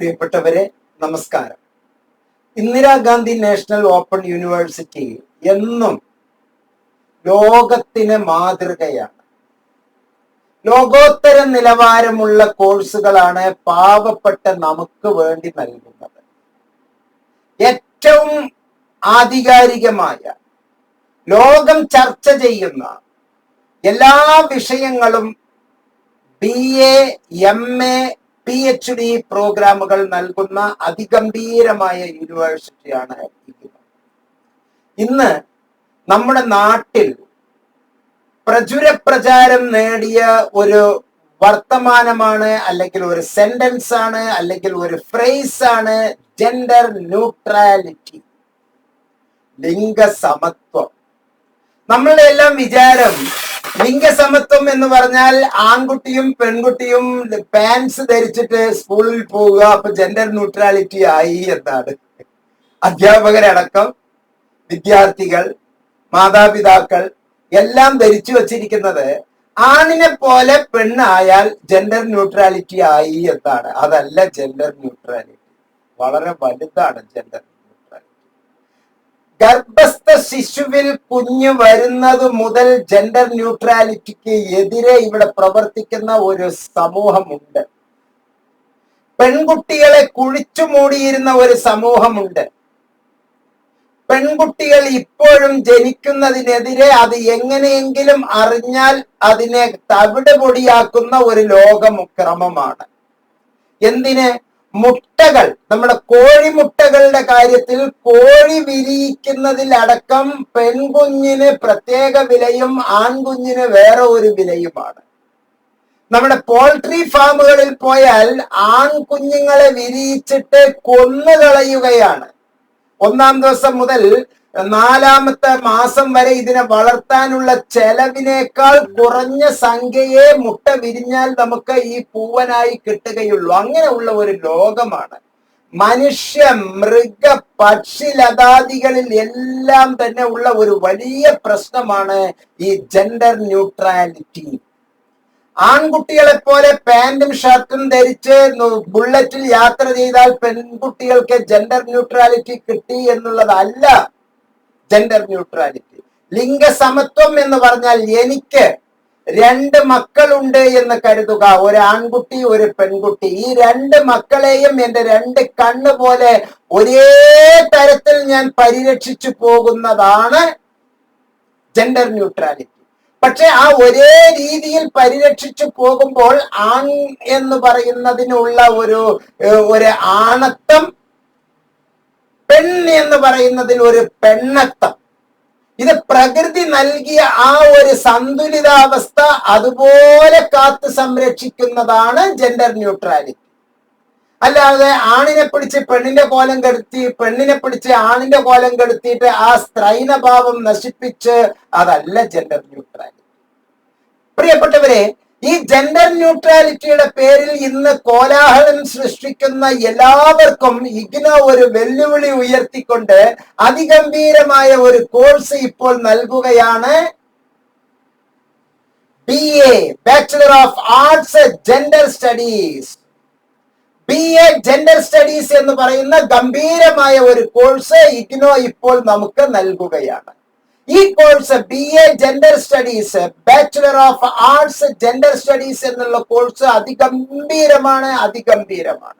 പ്രിയപ്പെട്ടവരെ നമസ്കാരം. Indira Gandhi national open university എന്നും ലോകത്തിന് മാതൃകയാണ്. ലോകോത്തര നിലവാരമുള്ള കോഴ്സുകളാണ് പാവപ്പെട്ട നമുക്ക് വേണ്ടി നൽകുന്നത്. ഏറ്റവും ആധികാരികമായ ലോകം ചർച്ച ചെയ്യുന്ന എല്ലാ വിഷയങ്ങളും B A M A P H D പ്രോഗ്രാമുകൾ നൽകുന്ന അതിഗംഭീരമായ യൂണിവേഴ്സിറ്റിയാണ് ഇന്ന് നമ്മുടെ നാട്ടിൽ പ്രചുര പ്രചാരം നേടിയ ഒരു വർത്തമാനമാണ് അല്ലെങ്കിൽ ഒരു സെന്റൻസ് ആണ് അല്ലെങ്കിൽ ഒരു ഫ്രേസ് ആണ് ജെൻഡർ ന്യൂട്രാലിറ്റി ലിംഗസമത്വം നമ്മളുടെ എല്ലാം വിചാരം ലിംഗസമത്വം എന്ന് പറഞ്ഞാൽ ആൺകുട്ടിയും പെൺകുട്ടിയും പാൻസ് ധരിച്ചിട്ട് സ്കൂളിൽ പോവുക അപ്പൊ ജെൻഡർ ന്യൂട്രാലിറ്റി ആയി എന്നാണ്. അധ്യാപകരടക്കം വിദ്യാർത്ഥികൾ മാതാപിതാക്കൾ എല്ലാം ധരിച്ചു വച്ചിരിക്കുന്നത് ആണിനെ പോലെ പെണ്ണായാൽ ജെൻഡർ ന്യൂട്രാലിറ്റി ആയി എന്നാണ്. അതല്ല ജെൻഡർ ന്യൂട്രാലിറ്റി വളരെ വലുതാണ് ജെൻഡർ ഗർഭസ്ഥ ശിശുവിൽ കുഞ്ഞ് വരുന്നത് മുതൽ ജെൻഡർ ന്യൂട്രാലിറ്റിക്ക് എതിരെ ഇവിടെ പ്രവർത്തിക്കുന്ന ഒരു സമൂഹമുണ്ട്. പെൺകുട്ടികളെ കുഴിച്ചു മൂടിയിരുന്ന ഒരു സമൂഹമുണ്ട്. പെൺകുട്ടികൾ ഇപ്പോഴും ജനിക്കുന്നതിനെതിരെ അത് എങ്ങനെയെങ്കിലും അറിഞ്ഞാൽ അതിനെ തവിട് പൊടിയാക്കുന്ന ഒരു ലോകക്രമമാണ് എന്തിന്? മുട്ടകൾ. നമ്മുടെ കോഴിമുട്ടകളുടെ കാര്യത്തിൽ കോഴി വിരിയിക്കുന്നതിലടക്കം പെൺകുഞ്ഞിന് പ്രത്യേക വിലയും ആൺകുഞ്ഞിന് വേറെ ഒരു വിലയുമാണ്. നമ്മുടെ പോൾട്രി ഫാമുകളിൽ പോയാൽ ആൺകുഞ്ഞുങ്ങളെ വിരിയിച്ചിട്ട് കൊന്നു കളയുകയാണ് ഒന്നാം ദിവസം മുതൽ നാലാമത്തെ മാസം വരെ ഇതിനെ വളർത്താനുള്ള ചെലവിനേക്കാൾ കുറഞ്ഞ സംഖ്യയെ മുട്ട വിരിഞ്ഞാൽ നമുക്ക് ഈ പൂവനായി കിട്ടുകയുള്ളൂ. അങ്ങനെയുള്ള ഒരു ലോകമാണ്. മനുഷ്യ മൃഗ പക്ഷി ലതാദികളിൽ എല്ലാം തന്നെ ഉള്ള ഒരു വലിയ പ്രശ്നമാണ് ഈ ജെൻഡർ ന്യൂട്രാലിറ്റി ആൺകുട്ടികളെ പോലെ പാന്റും ഷർട്ടും ധരിച്ച് ബുള്ളറ്റിൽ യാത്ര ചെയ്താൽ പെൺകുട്ടികൾക്ക് ജെൻഡർ ന്യൂട്രാലിറ്റി കിട്ടി എന്നുള്ളതല്ല. ജെൻഡർ ന്യൂട്രാലിറ്റി ലിംഗസമത്വം എന്ന് പറഞ്ഞാൽ എനിക്ക് രണ്ട് മക്കളുണ്ട് എന്ന് കരുതുക. ഒരു ആൺകുട്ടി ഒരു പെൺകുട്ടി. ഈ രണ്ട് മക്കളെയും എന്റെ രണ്ട് കണ്ണ് പോലെ ഒരേ തരത്തിൽ ഞാൻ പരിരക്ഷിച്ചു പോകുന്നതാണ് ജെൻഡർ ന്യൂട്രാലിറ്റി പക്ഷെ ആ ഒരേ രീതിയിൽ പരിരക്ഷിച്ചു പോകുമ്പോൾ ആൺ എന്ന് പറയുന്നതിനുള്ള ഒരു ഒരു ആണത്വം പെൺ എന്ന് പറയുന്നതിൽ ഒരു പെണ്ണത്തം ഇത് പ്രകൃതി നൽകിയ ആ ഒരു സന്തുലിതാവസ്ഥ അതുപോലെ കാത്തു സംരക്ഷിക്കുന്നതാണ് ജെൻഡർ ന്യൂട്രാലിറ്റി അല്ലാതെ ആണിനെ പിടിച്ച് പെണ്ണിന്റെ കോലം കെടുത്തി പെണ്ണിനെ പിടിച്ച് ആണിന്റെ കോലം കെടുത്തിയിട്ട് ആ സ്ത്രൈനഭാവം നശിപ്പിച്ച് അതല്ല ജെൻഡർ ന്യൂട്രാലിറ്റി പ്രിയപ്പെട്ടവരെ ഈ ജെൻഡർ ന്യൂട്രാലിറ്റിയുടെ പേരിൽ ഇന്ന് കോലാഹലം സൃഷ്ടിക്കുന്ന എല്ലാവർക്കും ഇഗ്നോ ഒരു വെല്ലുവിളി ഉയർത്തിക്കൊണ്ട് അതിഗംഭീരമായ ഒരു കോഴ്സ് ഇപ്പോൾ നൽകുകയാണ്. B A bachelor of arts gender studies B A gender studies എന്ന് പറയുന്ന ഗംഭീരമായ ഒരു കോഴ്സ് ഇഗ്നോ ഇപ്പോൾ നമുക്ക് നൽകുകയാണ്. ഈ course B A gender studies bachelor of arts gender studies എന്നുള്ള കോഴ്സ് അതിഗംഭീരമാണ് അതിഗംഭീരമാണ്.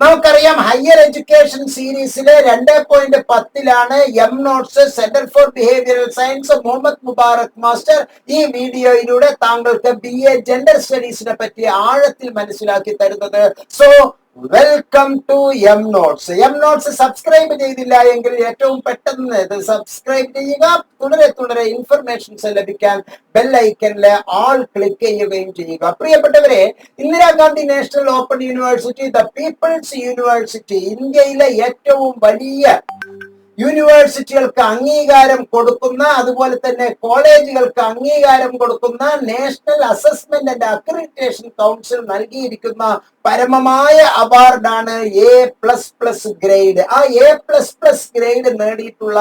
നമുക്കറിയാം ഹയർ എഡ്യൂക്കേഷൻ സീരീസിലെ രണ്ട് പോയിന്റ് പത്തിലാണ് M notes centre for behavioural science Muhammad Mubarak master ഈ വീഡിയോയിലൂടെ താങ്കൾക്ക് ബി എ ജെൻഡർ സ്റ്റഡീസിനെ പറ്റി ആഴത്തിൽ മനസ്സിലാക്കി തരുന്നത്. So welcome to M notes M notes subscribe ചെയ്തില്ല എങ്കിൽ ഏറ്റവും പെട്ടെന്ന് സബ്സ്ക്രൈബ് ചെയ്യുക. തുടരെ തുടരെ ഇൻഫർമേഷൻസ് ലഭിക്കാൻ ബെല്ലൈക്കനിലെ ആൾ ക്ലിക്ക് ചെയ്യുകയും ചെയ്യുക. പ്രിയപ്പെട്ടവരെ Indira Gandhi national open university the peoples university ഇന്ത്യയിലെ ഏറ്റവും വലിയ യൂണിവേഴ്സിറ്റികൾക്ക് അംഗീകാരം കൊടുക്കുന്ന അതുപോലെ തന്നെ കോളേജുകൾക്ക് അംഗീകാരം കൊടുക്കുന്ന national assessment and accreditation council നൽകിയിരിക്കുന്ന പരമമായ അവാർഡാണ് എ പ്ലസ് പ്ലസ് ഗ്രേഡ് ആ എ പ്ലസ് പ്ലസ് ഗ്രേഡ് നേടിയിട്ടുള്ള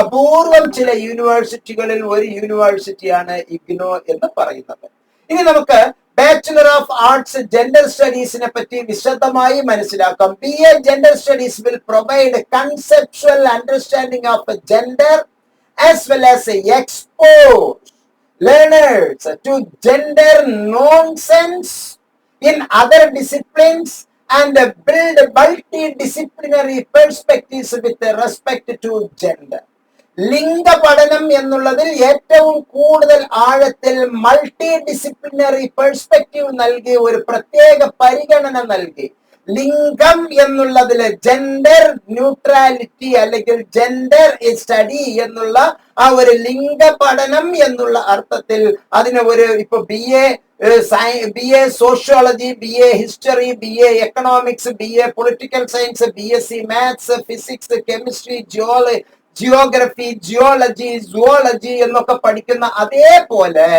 അപൂർവം ചില യൂണിവേഴ്സിറ്റികളിൽ ഒരു യൂണിവേഴ്സിറ്റിയാണ് ഇഗ്നോ എന്ന് പറയുന്നത്. ഇനി നമുക്ക് ബാച്ചുലർ ഓഫ് ആർട്സ് ജെൻഡർ സ്റ്റഡീസിനെ പറ്റി വിശദമായി മനസ്സിലാക്കാം B A gender studies will provide conceptual understanding of gender as well as expose learners to gender nonsense in other disciplines and build multidisciplinary perspectives with respect to gender. ലിംഗ പഠനം എന്നുള്ളതിൽ ഏറ്റവും കൂടുതൽ ആഴത്തിൽ മൾട്ടി ഡിസിപ്ലിനറി പെർസ്പെക്റ്റീവ് നൽകി ഒരു പ്രത്യേക പരിഗണന നൽകി. ലിംഗം എന്നുള്ളതിൽ ജെൻഡർ ന്യൂട്രാലിറ്റി അല്ലെങ്കിൽ ജെൻഡർ സ്റ്റഡി എന്നുള്ള ആ ഒരു ലിംഗ പഠനം എന്നുള്ള അർത്ഥത്തിൽ അതിന് ഒരു ഇപ്പൊ B A B A sociology B A history B A economics B A political science B S C maths physics chemistry geology geography geology zoology എന്നൊക്കെ പഠിക്കുന്ന അതേപോലെ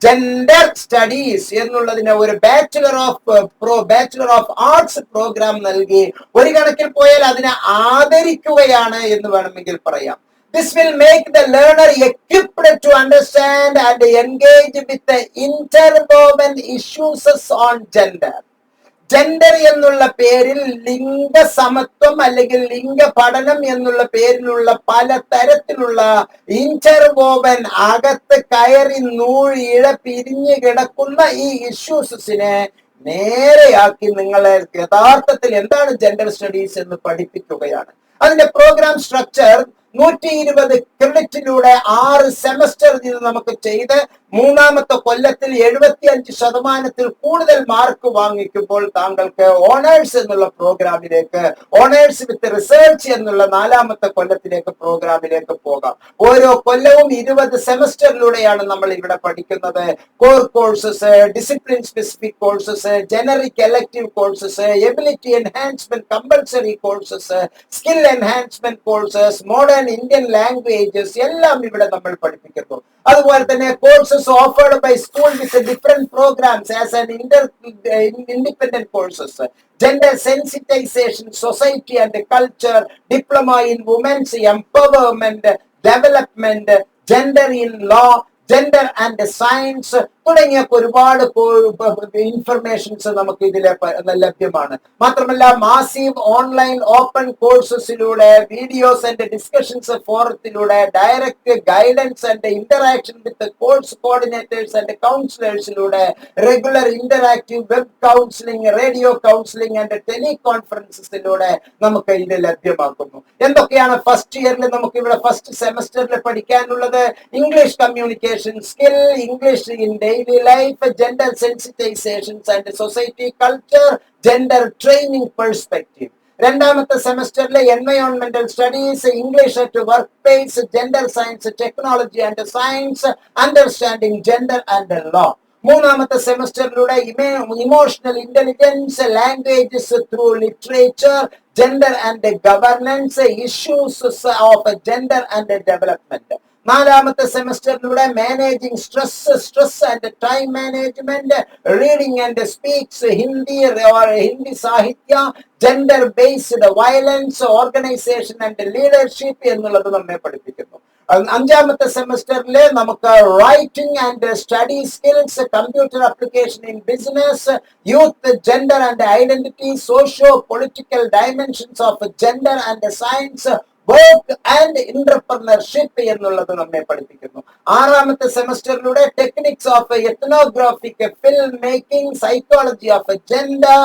ജെൻഡർ സ്റ്റഡീസ് എന്നുള്ളതിന് ഒരു bachelor of pro bachelor of arts programme നൽകി ഒരു കണക്കിൽ പോയാൽ അതിനെ ആദരിക്കുകയാണ് എന്ന് വേണമെങ്കിൽ പറയാം This will make the learner equipped to understand and engage with the interwoven issues on gender. Gender എന്നുള്ള പേരിൽ ലിംഗ സമത്വം അല്ലെങ്കിൽ ലിംഗ പഠനം എന്നുള്ള പേരിലുള്ള പല തരത്തിലുള്ള ഇന്റർവോവൻ അകത്ത് കയറി നൂഴിഴ പിരിഞ്ഞു കിടക്കുന്ന ഈ ഇഷ്യൂസിനെ നേരെയാക്കി നിങ്ങളെ യഥാർത്ഥത്തിൽ എന്താണ് ജെൻഡർ സ്റ്റഡീസ് എന്ന് പഠിപ്പിക്കുകയാണ്. അതിന്റെ പ്രോഗ്രാം സ്ട്രക്ചർ നൂറ്റി ഇരുപത് ക്രെഡിറ്റിലൂടെ ആറ് സെമസ്റ്റർ നിന്ന് നമുക്ക് ചെയ്ത് മൂന്നാമത്തെ കൊല്ലത്തിൽ എഴുപത്തി അഞ്ച് ശതമാനത്തിൽ കൂടുതൽ മാർക്ക് വാങ്ങിക്കുമ്പോൾ താങ്കൾക്ക് ഓണേഴ്സ് എന്നുള്ള പ്രോഗ്രാമിലേക്ക് ഓണേഴ്സ് വിത്ത് റിസർച്ച് എന്നുള്ള നാലാമത്തെ കൊല്ലത്തിലേക്ക് പ്രോഗ്രാമിലേക്ക് പോകാം. ഓരോ കൊല്ലവും ഇരുപത് സെമസ്റ്ററിലൂടെയാണ് നമ്മൾ ഇവിടെ പഠിക്കുന്നത്. Core courses discipline specific courses generic elective courses ability enhancement compulsory courses skill enhancement courses modern Indian languages എല്ലാം ഇവിടെ നമ്മൾ പഠിപ്പിക്കുന്നു. അതുപോലെ തന്നെ courses offered by school with different programmes as an inter independent courses gender sensitization society and culture diploma in women's empowerment development gender in law gender and science തുടങ്ങിയ ഒരുപാട് informations നമുക്ക് ഇതിലെ ലഭ്യമാണ്. മാത്രമല്ല മാസീവ് ഓൺലൈൻ ഓപ്പൺ കോഴ്സസിലൂടെ videos and discussions ഫോറത്തിലൂടെ direct guidance and interaction with course coordinators and കൗൺസിലേഴ്സിലൂടെ regular interactive web counselling radio counselling and tele കോൺഫറൻസസിലൂടെ നമുക്ക് ഇത് ലഭ്യമാക്കുന്നു. എന്തൊക്കെയാണ് ഫസ്റ്റ് ഇയറിൽ നമുക്ക് ഇവിടെ ഫസ്റ്റ് സെമസ്റ്ററിൽ പഠിക്കാനുള്ളത് English communication skill English in daily life gender sensitizations and society culture gender training perspective രണ്ടാമത്തെ സെമസ്റ്ററിലെ എൻവയോൺമെന്റൽ studies English at work place gender science technology and science understanding gender and law മൂന്നാമത്തെ സെമസ്റ്ററിലൂടെ emotional intelligence languages through literature gender and governance issues of gender and development നാലാമത്തെ സെമസ്റ്ററിലൂടെ managing stress stress and time management reading and speaks Hindi Hindi സാഹിത്യ gender based violence organization and leadership എന്നുള്ളത് നമ്മെ പഠിപ്പിക്കുന്നു. അഞ്ചാമത്തെ സെമസ്റ്ററിൽ നമുക്ക് writing and study skills computer application in business youth gender and identity socio political dimensions of gender and science work and entrepreneurship എന്നുള്ളത് നമ്മെ പഠിപ്പിക്കുന്നു. ആറാമത്തെ സെമസ്റ്ററിലൂടെ techniques of ethnographic film making psychology of gender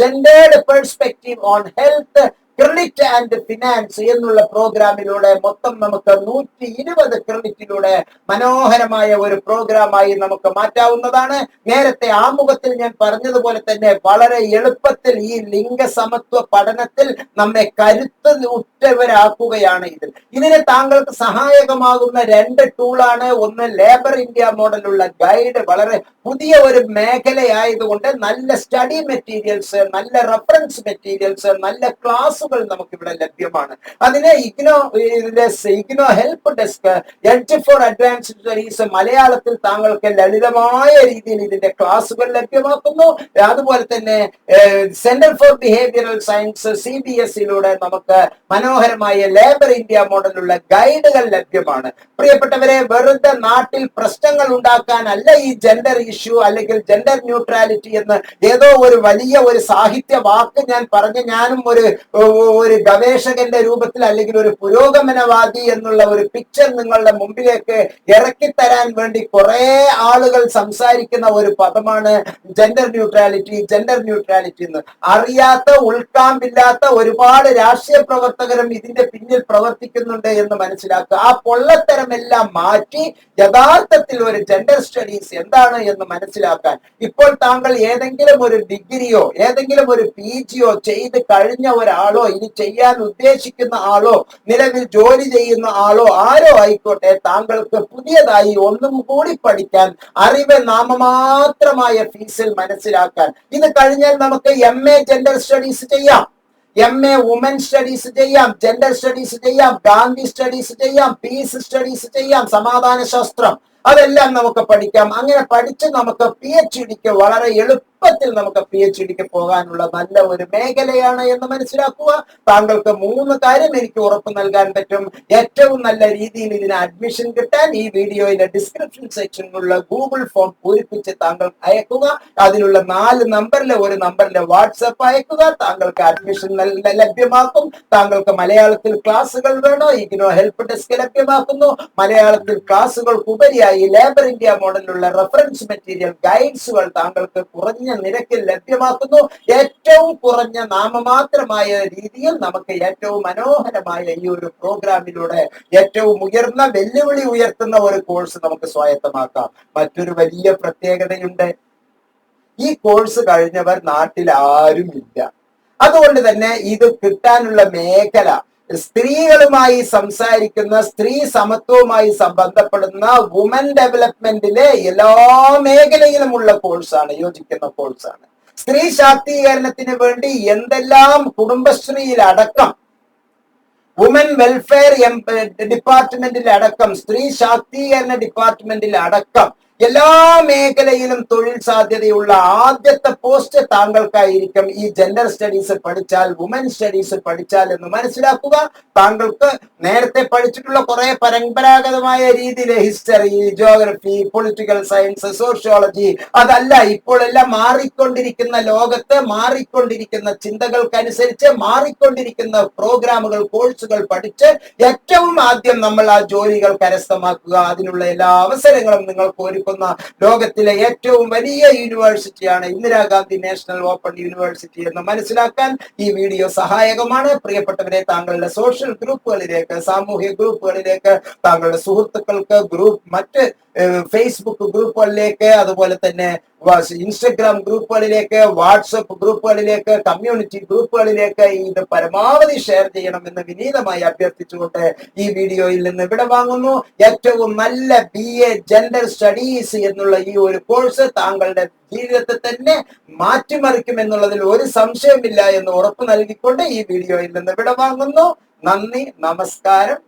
gendered perspective on health credit and finance എന്നുള്ള പ്രോഗ്രാമിലൂടെ മൊത്തം നമുക്ക് നൂറ്റി ഇരുപത് ക്രെഡിറ്റിലൂടെ മനോഹരമായ ഒരു പ്രോഗ്രാമായി നമുക്ക് മാറ്റാവുന്നതാണ്. നേരത്തെ ആമുഖത്തിൽ ഞാൻ പറഞ്ഞതുപോലെ തന്നെ വളരെ എളുപ്പത്തിൽ ഈ ലിംഗസമത്വ പഠനത്തിൽ നമ്മെ കരുത്ത് ഉറ്റവരാക്കുകയാണ് ഇതിൽ ഇതിന് താങ്കൾക്ക് സഹായകമാകുന്ന രണ്ട് ടൂളാണ് ഒന്ന് ലേബർ ഇന്ത്യ മോഡലുള്ള ഗൈഡ് വളരെ പുതിയ ഒരു മേഖലയായതുകൊണ്ട് നല്ല സ്റ്റഡി മെറ്റീരിയൽസ് നല്ല റെഫറൻസ് മെറ്റീരിയൽസ് നല്ല ക്ലാസ് ക്ലാസുകൾ നമുക്ക് ഇവിടെ ലഭ്യമാണ്. അതിനെ IGNOU IGNOU help desk edge for advance studies മലയാളത്തിൽ താങ്കൾക്ക് ലളിതമായ രീതിയിൽ ഇതിന്റെ ക്ലാസ്സുകൾ ലഭ്യമാക്കുന്നു. അതുപോലെ തന്നെ centre for behavioural science C B S സിയിലൂടെ നമുക്ക് മനോഹരമായ ലേബർ ഇന്ത്യ മോഡലുള്ള ഗൈഡുകൾ ലഭ്യമാണ്. പ്രിയപ്പെട്ടവരെ വെറുതെ നാട്ടിൽ പ്രശ്നങ്ങൾ ഉണ്ടാക്കാനല്ല ഈ ജെൻഡർ ഇഷ്യൂ അല്ലെങ്കിൽ ജെൻഡർ ന്യൂട്രാലിറ്റി എന്ന് ഏതോ ഒരു വലിയ ഒരു സാഹിത്യ വാക്ക് ഞാൻ പറഞ്ഞ് ഞാനും ഒരു ഒരു ഗവേഷകന്റെ രൂപത്തിൽ അല്ലെങ്കിൽ ഒരു പുരോഗമനവാദി എന്നുള്ള ഒരു പിക്ചർ നിങ്ങളുടെ മുമ്പിലേക്ക് ഇറക്കി തരാൻ വേണ്ടി കുറെ ആളുകൾ സംസാരിക്കുന്ന ഒരു പദമാണ് ജെൻഡർ ന്യൂട്രാലിറ്റി ജെൻഡർ ന്യൂട്രാലിറ്റി എന്ന്. അറിയാത്ത ഉൾക്കാമ്പില്ലാത്ത ഒരുപാട് രാഷ്ട്രീയ പ്രവർത്തകരും ഇതിന്റെ പിന്നിൽ പ്രവർത്തിക്കുന്നുണ്ട് എന്ന് മനസ്സിലാക്കുക. ആ പൊള്ളത്തരമെല്ലാം മാറ്റി യഥാർത്ഥത്തിൽ ഒരു ജെൻഡർ സ്റ്റഡീസ് എന്താണ് എന്ന് മനസ്സിലാക്കാൻ. ഇപ്പോൾ താങ്കൾ ഏതെങ്കിലും ഒരു ഡിഗ്രിയോ ഏതെങ്കിലും ഒരു പി ജിയോ ചെയ്ത് കഴിഞ്ഞ ഒരാളോ ഇനി ചെയ്യാൻ ഉദ്ദേശിക്കുന്ന ആളോ നിലവിൽ ജോലി ചെയ്യുന്ന ആളോ ആരോ ആയിക്കോട്ടെ താങ്കൾക്ക് പുതിയതായി ഒന്നും കൂടി പഠിക്കാൻ അറിവ് നാമമാത്രമായ ഫീസിൽ മനസ്സിലാക്കാൻ. ഇത് കഴിഞ്ഞാൽ നമുക്ക് എം എ ജെൻഡർ സ്റ്റഡീസ് ചെയ്യാം. എം എ വുമൻ സ്റ്റഡീസ് ചെയ്യാം ജെൻഡർ സ്റ്റഡീസ് ചെയ്യാം ഗാന്ധി സ്റ്റഡീസ് ചെയ്യാം പീസ് സ്റ്റഡീസ് ചെയ്യാം സമാധാന ശാസ്ത്രം അതെല്ലാം നമുക്ക് പഠിക്കാം. അങ്ങനെ പഠിച്ച് നമുക്ക് പി എച്ച് ഡിക്ക് വളരെ എളുപ്പത്തിൽ നമുക്ക് പി എച്ച് ഡിക്ക് പോകാനുള്ള നല്ല ഒരു മേഖലയാണ് എന്ന് മനസ്സിലാക്കുക. താങ്കൾക്ക് മൂന്ന് കാര്യം എനിക്ക് ഉറപ്പ് നൽകാൻ പറ്റും. ഏറ്റവും നല്ല രീതിയിൽ ഇതിന് അഡ്മിഷൻ കിട്ടാൻ ഈ വീഡിയോയിലെ ഡിസ്ക്രിപ്ഷൻ സെക്ഷനിലുള്ള ഗൂഗിൾ ഫോം പൂരിപ്പിച്ച് താങ്കൾ അയക്കുക. അതിലുള്ള നാല് നമ്പറിലെ ഒരു നമ്പറിലെ വാട്സപ്പ് അയക്കുക. താങ്കൾക്ക് അഡ്മിഷൻ ലഭ്യമാക്കും. താങ്കൾക്ക് മലയാളത്തിൽ ക്ലാസ്സുകൾ വേണോ? ഇതിനോ ഹെൽപ്പ് ഡെസ്ക് ലഭ്യമാക്കുന്നു. മലയാളത്തിൽ ക്ലാസ്സുകൾക്ക് ഉപരിയായി ലേബർ ഇന്ത്യ മോഡലിലുള്ള റെഫറൻസ് മെറ്റീരിയൽ ഗൈഡ്സുകൾ താങ്കൾക്ക് കുറഞ്ഞ നിരക്കിൽ ലഭ്യമാക്കുന്നു. ഏറ്റവും കുറഞ്ഞ നാമമാത്രമായ രീതിയിൽ നമുക്ക് ഏറ്റവും മനോഹരമായ ഈ ഒരു പ്രോഗ്രാമിലൂടെ ഏറ്റവും ഉയർന്ന വെല്ലുവിളി ഉയർത്തുന്ന ഒരു കോഴ്സ് നമുക്ക് സ്വായത്തമാക്കാം. മറ്റൊരു വലിയ പ്രത്യേകതയുണ്ട്. ഈ കോഴ്സ് കഴിഞ്ഞവർ നാട്ടിൽ ആരുമില്ല. അതുകൊണ്ട് തന്നെ ഇത് കിട്ടാനുള്ള മേഖല സ്ത്രീകളുമായി സംസാരിക്കുന്ന സ്ത്രീ സമത്വവുമായി ബന്ധപ്പെടുന്ന വുമൻ ഡെവലപ്മെന്റിലെ എല്ലാ മേഖലയിലുമുള്ള കോഴ്സാണ് യോജിക്കുന്ന കോഴ്സാണ് സ്ത്രീ ശാക്തീകരണത്തിന് വേണ്ടി എന്തെല്ലാം കുടുംബശ്രീയിൽ അടക്കം വുമൻ വെൽഫെയർ ഡിപ്പാർട്ട്മെന്റിൽ അടക്കം സ്ത്രീ ശാക്തീകരണ ഡിപ്പാർട്ട്മെന്റിൽ അടക്കം എല്ലാ മേഖലയിലും തൊഴിൽ സാധ്യതയുള്ള ആദ്യത്തെ പോസ്റ്റ് താങ്കൾക്കായിരിക്കും ഈ ജെൻഡർ സ്റ്റഡീസ് പഠിച്ചാൽ വുമൻ സ്റ്റഡീസ് പഠിച്ചാൽ എന്ന് മനസ്സിലാക്കുക. താങ്കൾക്ക് നേരത്തെ പഠിച്ചിട്ടുള്ള കുറെ പരമ്പരാഗതമായ രീതിയിലെ history geography political science sociology അതല്ല ഇപ്പോൾ എല്ലാം മാറിക്കൊണ്ടിരിക്കുന്ന ലോകത്ത് മാറിക്കൊണ്ടിരിക്കുന്ന ചിന്തകൾക്കനുസരിച്ച് മാറിക്കൊണ്ടിരിക്കുന്ന പ്രോഗ്രാമുകൾ കോഴ്സുകൾ പഠിച്ച് ഏറ്റവും ആദ്യം നമ്മൾ ആ ജോലികൾ കരസ്ഥമാക്കുക. അതിനുള്ള എല്ലാ അവസരങ്ങളും നിങ്ങൾക്ക് ഒരുക്കുന്ന ലോകത്തിലെ ഏറ്റവും വലിയ യൂണിവേഴ്സിറ്റിയാണ് ഇന്ദിരാഗാന്ധി നാഷണൽ ഓപ്പൺ യൂണിവേഴ്സിറ്റി എന്ന് മനസ്സിലാക്കാൻ ഈ വീഡിയോ സഹായകമാണ്. പ്രിയപ്പെട്ടവരെ താങ്കളുടെ സോഷ്യൽ ഗ്രൂപ്പുകളിലേക്ക് സാമൂഹ്യ ഗ്രൂപ്പുകളിലേക്ക് താങ്കളുടെ സുഹൃത്തുക്കൾക്ക് ഗ്രൂപ്പ് മറ്റ് ഫേസ്ബുക്ക് ഗ്രൂപ്പുകളിലേക്ക് അതുപോലെ തന്നെ ഇൻസ്റ്റഗ്രാം ഗ്രൂപ്പുകളിലേക്ക് വാട്സപ്പ് ഗ്രൂപ്പുകളിലേക്ക് കമ്മ്യൂണിറ്റി ഗ്രൂപ്പുകളിലേക്ക് ഇത് പരമാവധി ഷെയർ ചെയ്യണം എന്ന് വിനീതമായി അഭ്യർത്ഥിച്ചുകൊണ്ട് ഈ വീഡിയോയിൽ നിന്ന് ഇവിടെ വാങ്ങുന്നു. ഏറ്റവും നല്ല ബി എ ജെൻഡർ സ്റ്റഡീസ് എന്നുള്ള ഈ ഒരു കോഴ്സ് താങ്കളുടെ ജീവിതത്തെ തന്നെ മാറ്റിമറിക്കും എന്നുള്ളതിൽ ഒരു സംശയമില്ല എന്ന് ഉറപ്പ് നൽകിക്കൊണ്ട് ഈ വീഡിയോയിൽ നിന്ന് ഇവിടെ വാങ്ങുന്നു. നന്ദി നമസ്കാരം.